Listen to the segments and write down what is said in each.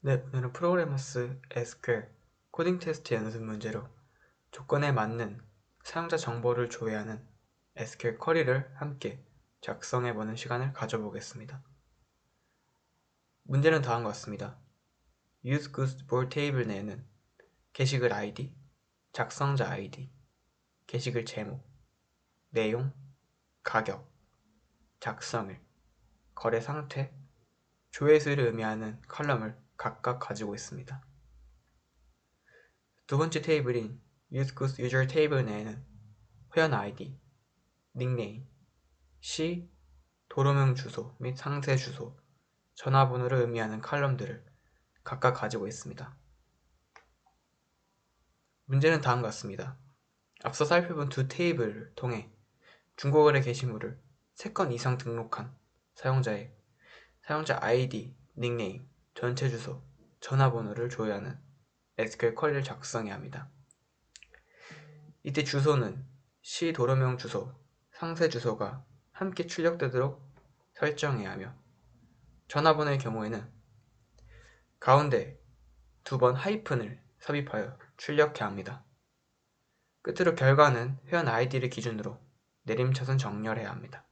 네, 오늘은 프로그래머스 SQL 코딩 테스트 연습 문제로 조건에 맞는 사용자 정보를 조회하는 SQL 쿼리를 함께 작성해보는 시간을 가져보겠습니다. 문제는 다음과 같습니다. Use Goods for Table 내에는 게시글 ID, 작성자 ID, 게시글 제목, 내용, 가격, 작성일, 거래 상태, 조회수를 의미하는 컬럼을 각각 가지고 있습니다. 두 번째 테이블인 Goods User 테이블 내에는 회원 ID, 닉네임, 시, 도로명 주소 및 상세 주소, 전화번호를 의미하는 컬럼들을 각각 가지고 있습니다. 문제는 다음과 같습니다. 앞서 살펴본 두 테이블을 통해 중고거래 게시물을 3건 이상 등록한 사용자의 사용자 아이디, 닉네임, 전체 주소, 전화번호를 조회하는 SQL 쿼리를 작성해야 합니다. 이때 주소는 시 도로명 주소, 상세 주소가 함께 출력되도록 설정해야 하며 전화번호의 경우에는 가운데 두 번 하이픈을 삽입하여 출력해야 합니다. 끝으로 결과는 회원 아이디를 기준으로 내림차순 정렬해야 합니다.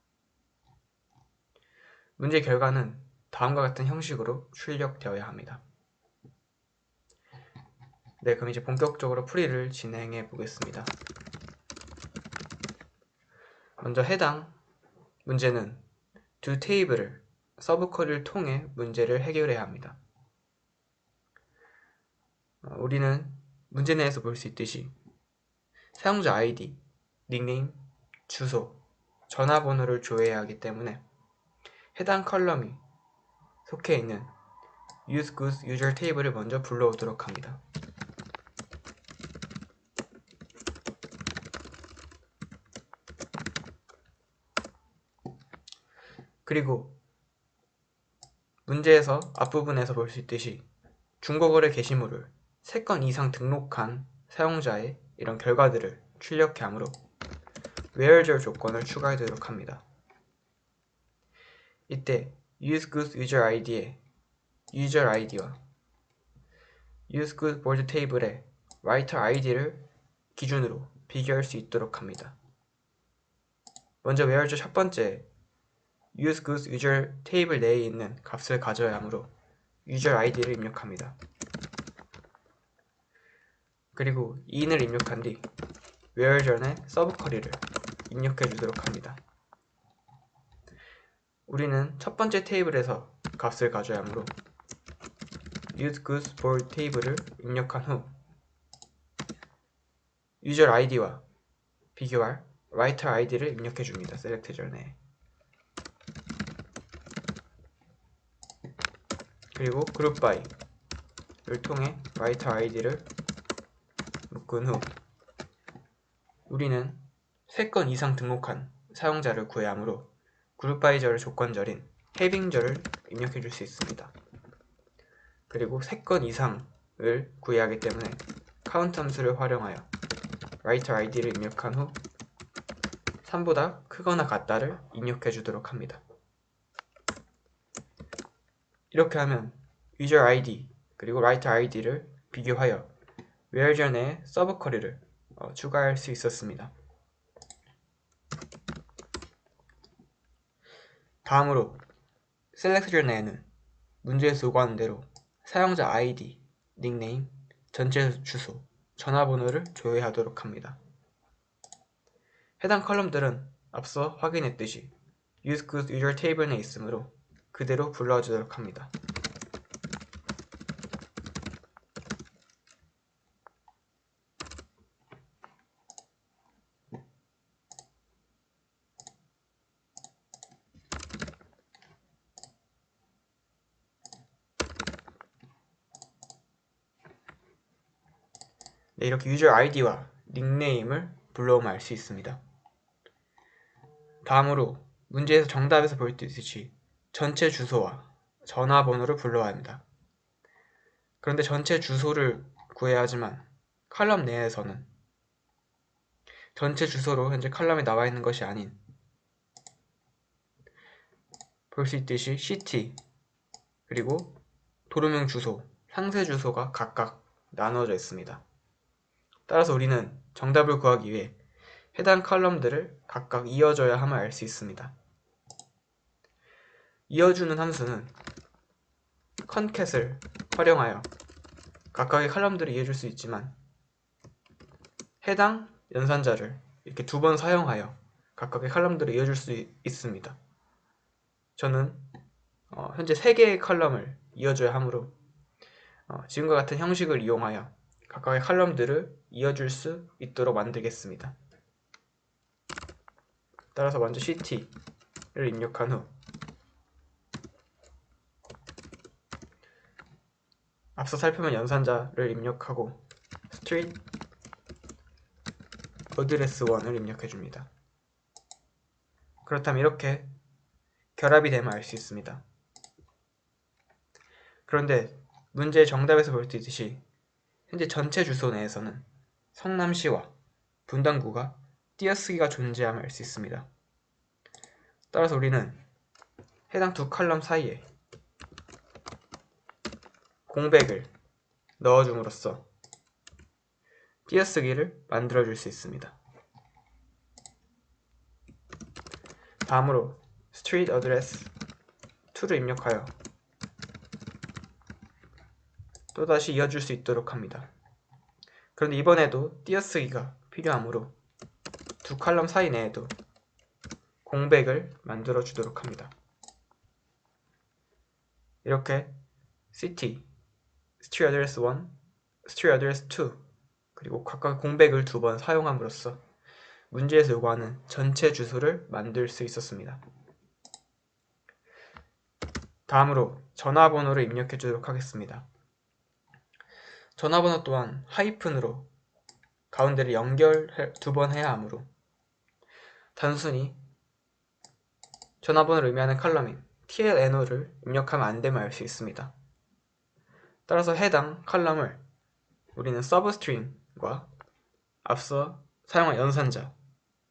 문제 결과는 다음과 같은 형식으로 출력되어야 합니다. 네, 그럼 이제 본격적으로 풀이를 진행해 보겠습니다. 먼저 해당 문제는 두 테이블을 서브 쿼리를 통해 문제를 해결해야 합니다. 어, 우리는 문제 내에서 볼 수 있듯이 사용자 아이디, 닉네임, 주소, 전화번호를 조회해야 하기 때문에 해당 컬럼이 속해 있는 use goods user 테이블을 먼저 불러오도록 합니다. 그리고 문제에서 앞부분에서 볼 수 있듯이 중고거래 게시물을 3건 이상 등록한 사용자의 이런 결과들을 출력해 하므로 where절 조건을 추가하도록 합니다. 이때 use goods user id에 user id와 use goods board table의 writer id를 기준으로 비교할 수 있도록 합니다. 먼저 where절 첫 번째 use goods user 테이블 내에 있는 값을 가져야 하므로 user id를 입력합니다. 그리고 in을 입력한 뒤 where 전에 서브 쿼리를 입력해 주도록 합니다. 우리는 첫 번째 테이블에서 값을 가져야 하므로 use goods for 테이블을 입력한 후 user id와 비교할 writer id를 입력해 줍니다. select 전에 그리고 group by를 통해 writer id를 묶은 후 우리는 3건 이상 등록한 사용자를 구해야 하므로 그룹 바이저를 조건절인 해빙절을 입력해 줄 수 있습니다. 그리고 3건 이상을 구해야 하기 때문에 카운트 함수를 활용하여 writer id를 입력한 후 3보다 크거나 같다를 입력해 주도록 합니다. 이렇게 하면 user id 그리고 writer id를 비교하여 where 전에 서브 쿼리를 어, 추가할 수 있었습니다. 다음으로 셀렉션 내에는 문제에서 요구하는 대로 사용자 아이디, 닉네임, 전체 주소, 전화번호를 조회하도록 합니다. 해당 컬럼들은 앞서 확인했듯이 use good user table 내 있으므로 그대로 불러주도록 합니다. 네, 이렇게 유저 아이디와 닉네임을 불러오면 알 수 있습니다. 다음으로 문제에서 정답에서 볼수 있듯이 전체 주소와 전화번호를 불러야 합니다. 그런데 전체 주소를 구해야 하지만 칼럼 내에서는 전체 주소로 현재 칼럼에 나와 있는 것이 아닌 볼 수 있듯이 city 그리고 도로명 주소 상세 주소가 각각 나누어져 있습니다. 따라서 우리는 정답을 구하기 위해 해당 컬럼들을 각각 이어줘야 함을 알 수 있습니다. 이어주는 함수는 컨캣을 활용하여 각각의 칼럼들을 이어줄 수 있지만 해당 연산자를 이렇게 두 번 사용하여 각각의 칼럼들을 이어줄 수 있- 있습니다. 저는 어, 현재 3개의 컬럼을 이어줘야 하므로 어, 지금과 같은 형식을 이용하여 각각의 칼럼들을 이어줄 수 있도록 만들겠습니다. 따라서 먼저 ct를 입력한 후 앞서 살펴본 연산자를 입력하고 street address 1을 입력해 줍니다. 그렇다면 이렇게 결합이 되면 알 수 있습니다. 그런데 문제의 정답에서 볼 수 있듯이 현재 전체 주소 내에서는 성남시와 분당구가 띄어쓰기가 존재함을 알 수 있습니다. 따라서 우리는 해당 두 칼럼 사이에 공백을 넣어줌으로써 띄어쓰기를 만들어 줄 수 있습니다. 다음으로 street address 2를 입력하여 또다시 이어줄 수 있도록 합니다. 그런데 이번에도 띄어쓰기가 필요하므로 두 칼럼 사이 내에도 공백을 만들어 주도록 합니다. 이렇게 city, street address 1, street address 2 그리고 각각 공백을 두 번 사용함으로써 문제에서 요구하는 전체 주소를 만들 수 있었습니다. 다음으로 전화번호를 입력해 주도록 하겠습니다. 전화번호 또한 하이픈으로 가운데를 연결 두 번 해야 하므로 단순히 전화번호를 의미하는 칼럼인 TLNO를 입력하면 안 됨을 알 수 있습니다. 따라서 해당 칼럼을 우리는 서브스트링과 앞서 사용한 연산자,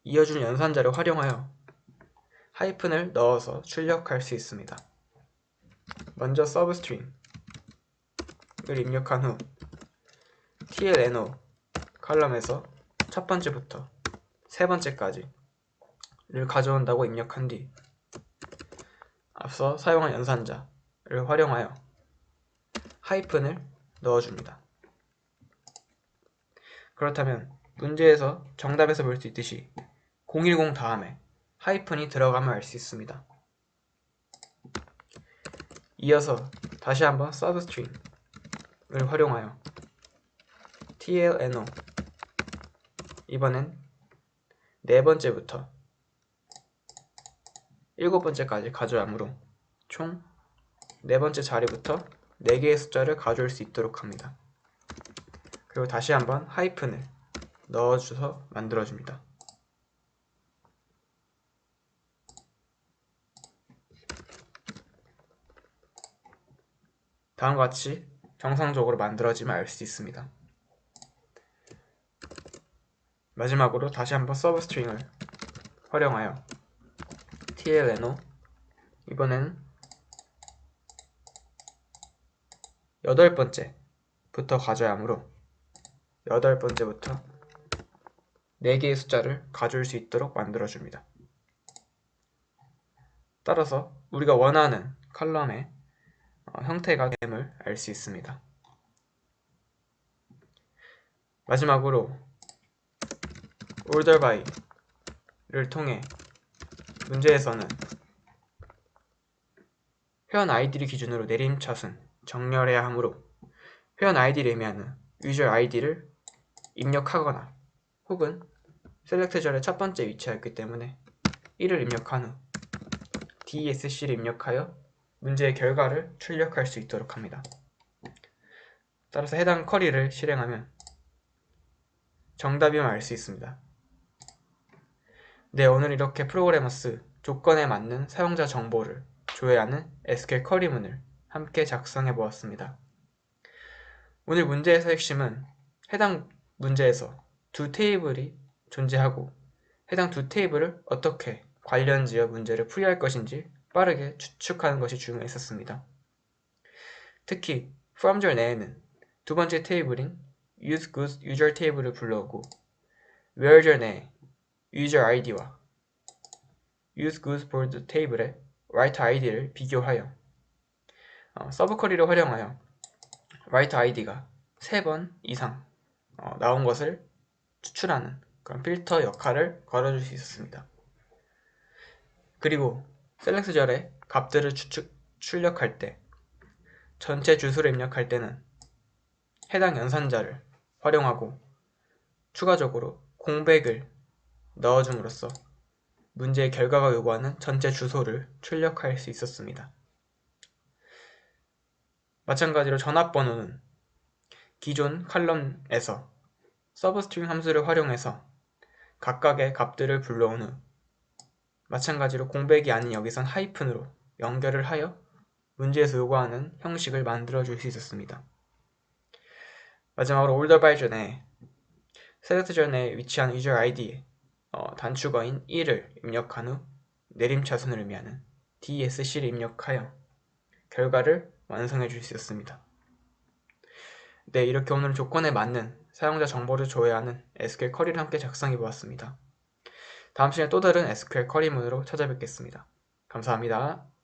이어주는 연산자를 활용하여 하이픈을 넣어서 출력할 수 있습니다. 먼저 서브스트링을 입력한 후 TLNO 칼럼에서 첫 번째부터 세 번째까지를 가져온다고 입력한 뒤 앞서 사용한 연산자를 활용하여 하이픈을 넣어줍니다. 그렇다면 문제에서 정답에서 볼 수 있듯이 010 다음에 하이픈이 들어가면 알 수 있습니다. 이어서 다시 한번 서브스트링을 활용하여 TLNO 이번엔 네 번째부터 일곱 번째까지 가져야 하므로 총 네 번째 자리부터 네 개의 숫자를 가져올 수 있도록 합니다. 그리고 다시 한번 하이픈을 넣어줘서 만들어줍니다. 다음과 같이 정상적으로 만들어지면 알 수 있습니다. 마지막으로 다시 한번 서브 스트링을 활용하여 TLNO 이번에는 여덟 번째부터 가져야 하므로 여덟 번째부터 4개의 숫자를 가져올 수 있도록 만들어줍니다. 따라서 우리가 원하는 컬럼의 어, 형태가 됨을 알 수 있습니다. 마지막으로 order by를 통해 문제에서는 회원 아이디를 기준으로 내림차순 정렬해야 하므로 회원 아이디를 의미하는 user id를 입력하거나 혹은 셀렉트절의 첫 번째 위치하였기 때문에 1을 입력한 후 DESC를 입력하여 문제의 결과를 출력할 수 있도록 합니다. 따라서 해당 쿼리를 실행하면 정답임을 알 수 있습니다. 네, 오늘 이렇게 프로그래머스 조건에 맞는 사용자 정보를 조회하는 SQL 쿼리문을 함께 작성해 보았습니다. 오늘 문제에서 핵심은 해당 문제에서 두 테이블이 존재하고 해당 두 테이블을 어떻게 관련지어 문제를 풀이할 것인지 빠르게 추측하는 것이 중요했었습니다. 특히 from 절 내에는 두 번째 테이블인 use good user 테이블을 불러오고 where 절 내에 user id와 use good board 테이블의 write id를 비교하여 어, 서브 쿼리를 활용하여 write id가 세번 이상 어, 나온 것을 추출하는 그런 필터 역할을 걸어줄 수 있었습니다. 그리고 셀렉트 절에 값들을 추측, 출력할 때 전체 주소를 입력할 때는 해당 연산자를 활용하고 추가적으로 공백을 넣어줌으로써 문제의 결과가 요구하는 전체 주소를 출력할 수 있었습니다. 마찬가지로 전압번호는 기존 칼럼에서 서브스트링 함수를 활용해서 각각의 값들을 불러온 후 마찬가지로 공백이 아닌 여기선 하이픈으로 연결을 하여 문제에서 요구하는 형식을 만들어 줄 수 있었습니다. 마지막으로 올더 바이 전에 셀렉트 전에 위치한 유저 아이디에 어, 단축어인 1을 입력한 후 내림차순을 의미하는 DSC를 입력하여 결과를 완성해 줄 수 있었습니다. 네, 이렇게 오늘 조건에 맞는 사용자 정보를 조회하는 SQL 쿼리를 함께 작성해 보았습니다. 다음 시간에 또 다른 SQL 쿼리문으로 찾아뵙겠습니다. 감사합니다.